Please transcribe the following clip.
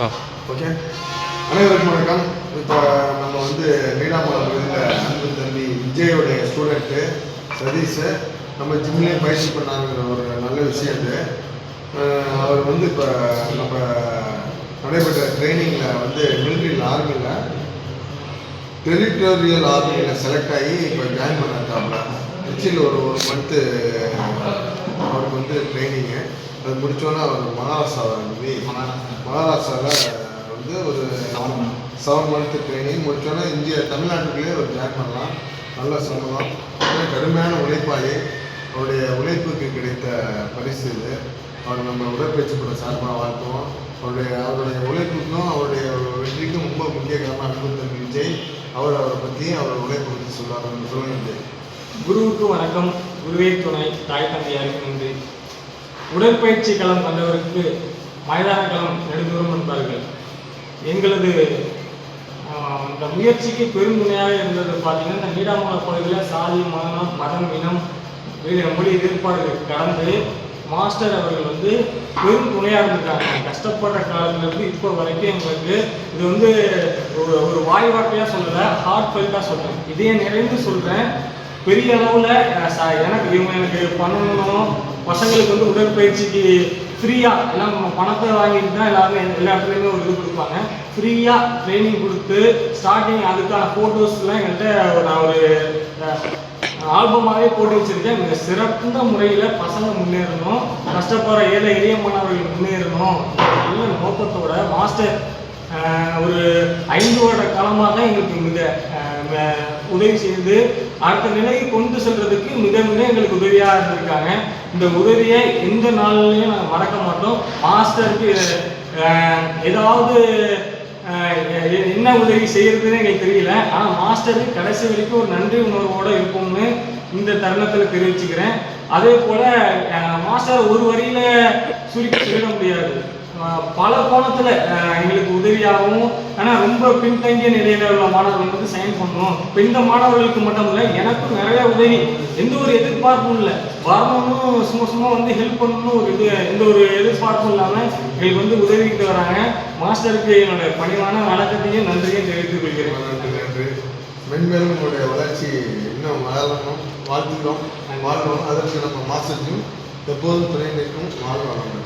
ஆ. Okay அனைவருக்கும் வணக்கம். இப்போ நம்ம வந்து நீடாமலம் பகுதியில் அன்பு தம்பி விஜயோடைய ஸ்டூடெண்ட்டு சதீஷ். நம்ம ஜிம்லேயே பயிற்சி பண்ணாங்கிற ஒரு நல்ல விஷயம் அது அவர் வந்து இப்போ நம்ம நடைபெற்ற ட்ரைனிங்கில் வந்து மிலிட்ரியில் ஆர்மியில் டெரிட்டோரியல் ஆர்மியில் செலக்ட் ஆகி இப்போ ஜாயின் பண்ணிருக்காப்புல திருச்சியில் ஒரு ஒரு மந்த்து அவருக்கு வந்து ட்ரைனிங்கு அது முடிச்சோன்னே அவர் மகாராஷ்டிராவில் போய் மகாராஷ்டிராவில் வந்து ஒரு செவன் மந்த்து ட்ரைனிங் முடிச்சோன்னே இந்திய தமிழ்நாட்டுக்குள்ளேயே ஒரு ஜாயின் பண்ணலாம். நல்ல சம்பளம் கடுமையான உழைப்பாளி. அவருடைய உழைப்புக்கு கிடைத்த பரிசு இது. அவர் நம்ம உடற்பயிற்சி பண்ண சார்பாக வாழ்த்துவோம். அவருடைய அவருடைய உழைப்புக்கும் அவருடைய வெற்றிக்கும் ரொம்ப முக்கிய காரணம் அன்பு விஜய். அவர் அவரை பற்றி அவர் உழைப்பு பற்றி சொல்லுவார். சொல்லுங்க குருவுக்கு வணக்கம். குருவே துணை. தாய் தந்தையாருக்கு நன்றி. உடற்பயிற்சி களம் வந்தவருக்கு மைதான களம் நெடுந்தூரம் என்பார்கள் எங்களது அந்த இந்த முயற்சிக்கு பெருந்துணையாக இருந்தது பார்த்தீங்கன்னா இந்த நீடாமலை பகுதியில் சாதி மதம் மதம் இனம் வீடு மொழி எதிர்ப்பாடுகள் கடந்து மாஸ்டர் அவர்கள் வந்து பெரும் துணையாக இருந்திருக்காங்க கஷ்டப்படுற காலத்துலேருந்து இப்போ வரைக்கும் எங்களுக்கு இது வந்து ஒரு ஒரு வாய் வார்த்தையாக சொல்லலை ஹார்ட் ஃபெல்ட்டாக சொல்கிறேன் இதே நிறைந்து சொல்கிறேன் பெரிய அளவில் எனக்கு இவங்க எனக்கு பண்ணணும் பசங்களுக்கு வந்து உடற்பயிற்சிக்கு ஃப்ரீயாக எல்லாம் நம்ம பணத்தை வாங்கிட்டு தான் எல்லாருமே எல்லா இடத்துலையுமே ஒரு இது கொடுப்பாங்க. ஃப்ரீயாக ட்ரைனிங் கொடுத்து ஸ்டார்டிங் அதுக்கான ஃபோட்டோஸ்லாம் எங்கள்கிட்ட நான் ஒரு ஆல்பமாகவே போட்டு வச்சிருக்கேன். மிக சிறந்த முறையில் பசங்க முன்னேறணும். கஷ்டப்படுற ஏழை எளிய மாணவர்கள் முன்னேறணும். நல்ல நோக்கத்தோட மாஸ்டர் ஒரு ஐந்து வருட காலமாக தான் எங்களுக்கு மிக ம- உதவி செய்து அடுத்த நிலையை கொண்டு செல்றதுக்கு மிக மிக எங்களுக்கு உதவியாக இருந்திருக்காங்க. இந்த உதவியை எந்த நாள்லையும் நாங்கள் மறக்க மாட்டோம். மாஸ்டருக்கு ஏதாவது எ- என்ன உதவி செய்யறதுன்னு எங்களுக்கு தெரியல. ஆனால் மாஸ்டருக்கு கடைசி வரைக்கும் ஒரு நன்றி உணர்வோடு இருப்போம்னு இந்த தருணத்தில் தெரிவிச்சுக்கிறேன். அதே போல மாஸ்டர் ஒரு வரியில சுருக்கி சொல்லிட முடியாது. பல கோணத்துல எங்களுக்கு உதவியாகவும் ஆனால் ரொம்ப பின்தங்கிய நிலையில உள்ள மாணவர்கள் வந்து சைன் பண்ணணும். இப்போ இந்த மாணவர்களுக்கு மட்டும் இல்லை எனக்கும் நிறைய உதவி. எந்த ஒரு எதிர்பார்ப்பும் இல்லை. வரணும்னு சும்மா சும்மா வந்து ஹெல்ப் பண்ணணும் ஒரு இது எந்த ஒரு எதிர்பார்ப்பும் இல்லாமல் எங்களுக்கு வந்து உதவிக்கிட்டு வராங்க. மாஸ்டருக்கு என்னோட பணிவான வணக்கத்தையும் நன்றியும் தெரிவித்துக் கொள்கிறேன். நன்றி நன்றி. மென்மேலும் உங்களுடைய வளர்ச்சி இன்னும் வளரணும். வாழ்த்துக்கிறோம் வாழ்வோம். அதற்கு நம்ம மாஸ்டர்ஜும் எப்போதும் துணை நிற்கும். வாழ்வாங்க